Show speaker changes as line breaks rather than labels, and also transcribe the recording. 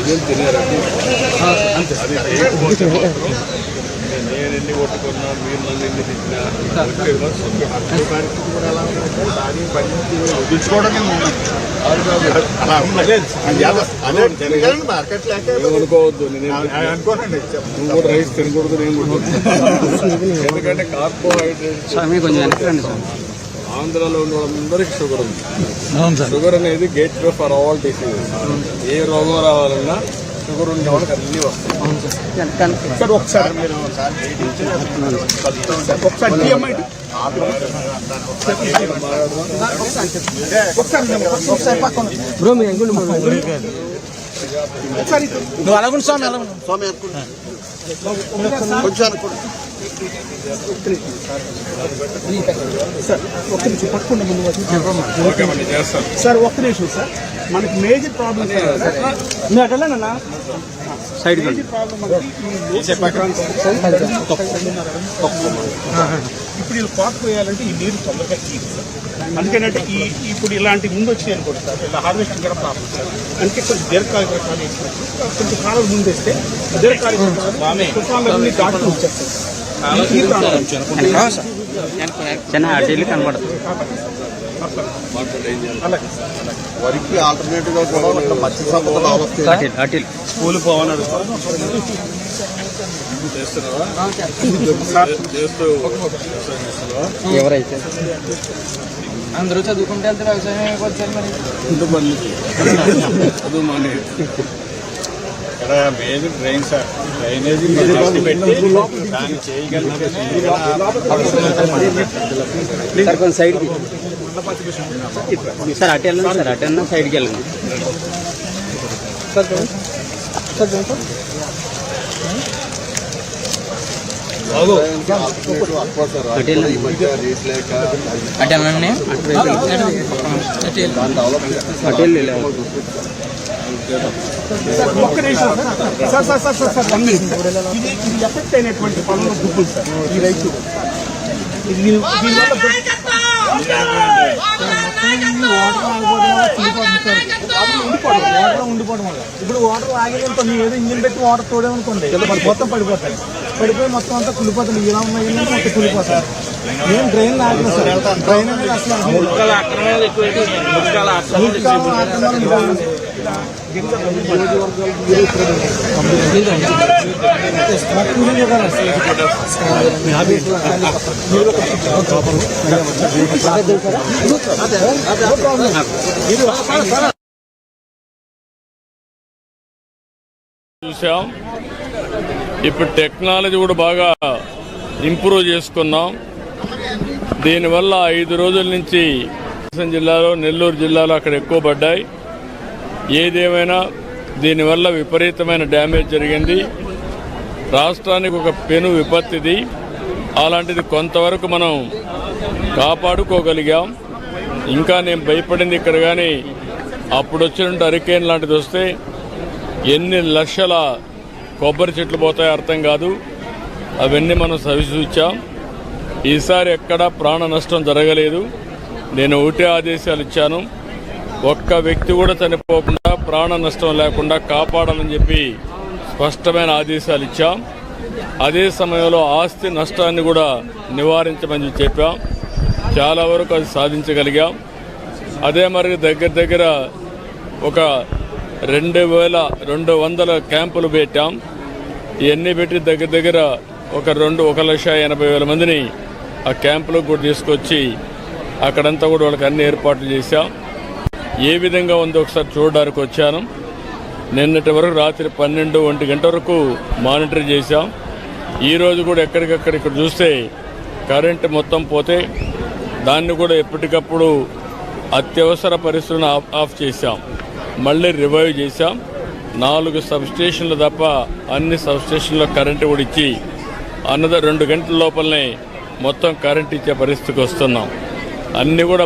ప్రజలు అది మాత్రం నేను ఎన్ని కొట్టుకున్నా మీరు నన్ను ఎన్ని
అనుకోనండి
నువ్వు కూడా రైస్ తినకూడదు నేను. ఎందుకంటే కార్బోహైడ్రేట్స్
స్వామి
ఆంధ్రాలో ఉన్న వాళ్ళందరికీ షుగర్ ఉంది.
అవును సార్.
షుగర్ అనేది gateway for all diseases. ఏ రోగం రావాలన్నా షుగర్ ఉండే వాళ్ళకి అన్ని వస్తాయి.
సార్.
ఒకసారి మీరు ఒకసారి ఒకసారి ఒకసారి పక్కన
అలాగుండి స్వామి ఉండు.
కొంచెం సార్ ఒక్క నిమిషం పట్టుకోండి ముందు సార్ ఒక్క నిమిషం సార్ మనకి మేజర్ ప్రాబ్లం
మీ
అటలేనా సైడ్ ఇప్పుడు వీళ్ళు పాత పోయాలంటే ఈ నీరు తొందరగా తీరు సార్ అందుకేనంటే ఈ ఇప్పుడు ఇలాంటి ముందు వచ్చినాయి అనుకోండి సార్ ఇలా హార్వెస్టింగ్ కూడా ప్రాబ్లం సార్. అందుకే కొంచెం దీర్ఘకాలిక రకాలు వేసినట్టు కొంచెం కాలం ముందు వేస్తే దీర్ఘకాలిక రకాలు తుఫాన్లన్నీ దాటుతూ వచ్చేస్తాయి.
చిన్న అటు వెళ్ళి
సార్
వరికి ఆల్టర్నేటివ్గా కూడా మత్స్య సంపద
అటు అటు.
స్కూల్ పోవన్నాడు
చేస్తున్నావా చేస్తూ వ్యవసాయం చేస్తున్నావా
ఎవరైతే? అందరూ చదువుకుంటే వెళ్తే వ్యవసాయం అయిపోతుంది మరి.
చదువు మానే
ఇక్కడ మేజర్ డ్రైన్ సార్. డ్రైనేజీ దాన్ని చేయగలిగితే
సార్ సైడ్కి సార్ అటు వెళ్ళండి సార్ అటు వెళ్ళినా సైడ్కి వెళ్ళండి.
ఆల్టర్నేటివ్ అక్వాసర్
అటు వెళ్ళండి
ఈ మధ్య రేట్ లేక
అటు వెళ్ళండి
దాన్ని డెవలప్ చేస్తే
అటు వెళ్ళి ఇలా.
ఒక్క నిమిషం sir sir sir sir sir one minute ఇది ఇది ఎఫెక్ట్ అయినటువంటి పనులు గుర్తుంది సార్ ఈ రైతు ఇది దీని- దీనివల్ల వాటర్ ఉండిపోవడం వల్ల ఇప్పుడు వాటర్ ఆగేదంతో మీరు ఏదో ఇంజిన్ పెట్టి వాటర్ తోడేమనుకోండి మొత్తం పడిపోతాయి. పడిపోయి మొత్తం అంతా కులిపోతుంది ఇలా ఉన్నాయి ఏంటంటే మొత్తం కులిపోతాయి ఏం డ్రైన్ లాగలేదు సార్. డ్రైన్ అనేది అసలు
చూసాం. ఇప్పుడు టెక్నాలజీ కూడా బాగా ఇంప్రూవ్ చేసుకున్నాం. దీనివల్ల ఐదు రోజుల నుంచి కృష్ణ జిల్లాలో నెల్లూరు జిల్లాలో అక్కడ ఎక్కువ పడ్డాయి. ఏదేమైనా దీనివల్ల విపరీతమైన డ్యామేజ్ జరిగింది. రాష్ట్రానికి ఒక పెను విపత్తిది. అలాంటిది కొంతవరకు మనం కాపాడుకోగలిగాం. ఇంకా నేను భయపడింది ఇక్కడ కానీ అప్పుడు వచ్చినట్టు హరికేన్ లాంటిది వస్తే ఎన్ని లక్షల కొబ్బరి చెట్లు పోతాయో అర్థం కాదు. అవన్నీ మనం సవిచూచాం ఈసారి ఎక్కడా ప్రాణ నష్టం జరగలేదు. నేను ఒకటే ఆదేశాలు ఇచ్చాను. ఒక్క వ్యక్తి కూడా చనిపోకుండా ప్రాణ నష్టం లేకుండా కాపాడాలని చెప్పి స్పష్టమైన ఆదేశాలు ఇచ్చాం. అదే సమయంలో ఆస్తి నష్టాన్ని కూడా నివారించమని చెప్పాం. చాలా వరకు అది సాధించగలిగాం. అదే మరి దగ్గర దగ్గర ఒక రెండు వేల రెండు వందల క్యాంపులు పెట్టాం. ఇవన్నీ పెట్టి దగ్గర దగ్గర ఒక రెండు ఒక లక్ష ఎనభై వేల మందిని ఆ క్యాంపులకు కూడా తీసుకొచ్చి అక్కడంతా కూడా వాళ్ళకి అన్ని ఏర్పాట్లు చేశాం. ఏ విధంగా ఉందో ఒకసారి చూడడానికి వచ్చాను. నిన్నటి వరకు రాత్రి పన్నెండు ఒంటి గంట వరకు మానిటర్ చేశాం. ఈరోజు కూడా ఎక్కడికక్కడ ఇక్కడ చూస్తే కరెంట్ మొత్తం పోతే దాన్ని కూడా ఎప్పటికప్పుడు అత్యవసర పరిస్థితులను ఆఫ్ ఆఫ్ చేశాం. మళ్ళీ రివైవ్ చేశాం. నాలుగు సబ్ స్టేషన్లు తప్ప అన్ని సబ్ స్టేషన్లో కరెంటు కూడా ఇచ్చి అన్నద రెండు గంటల లోపలనే మొత్తం కరెంట్ ఇచ్చే పరిస్థితికి వస్తున్నాం. అన్నీ కూడా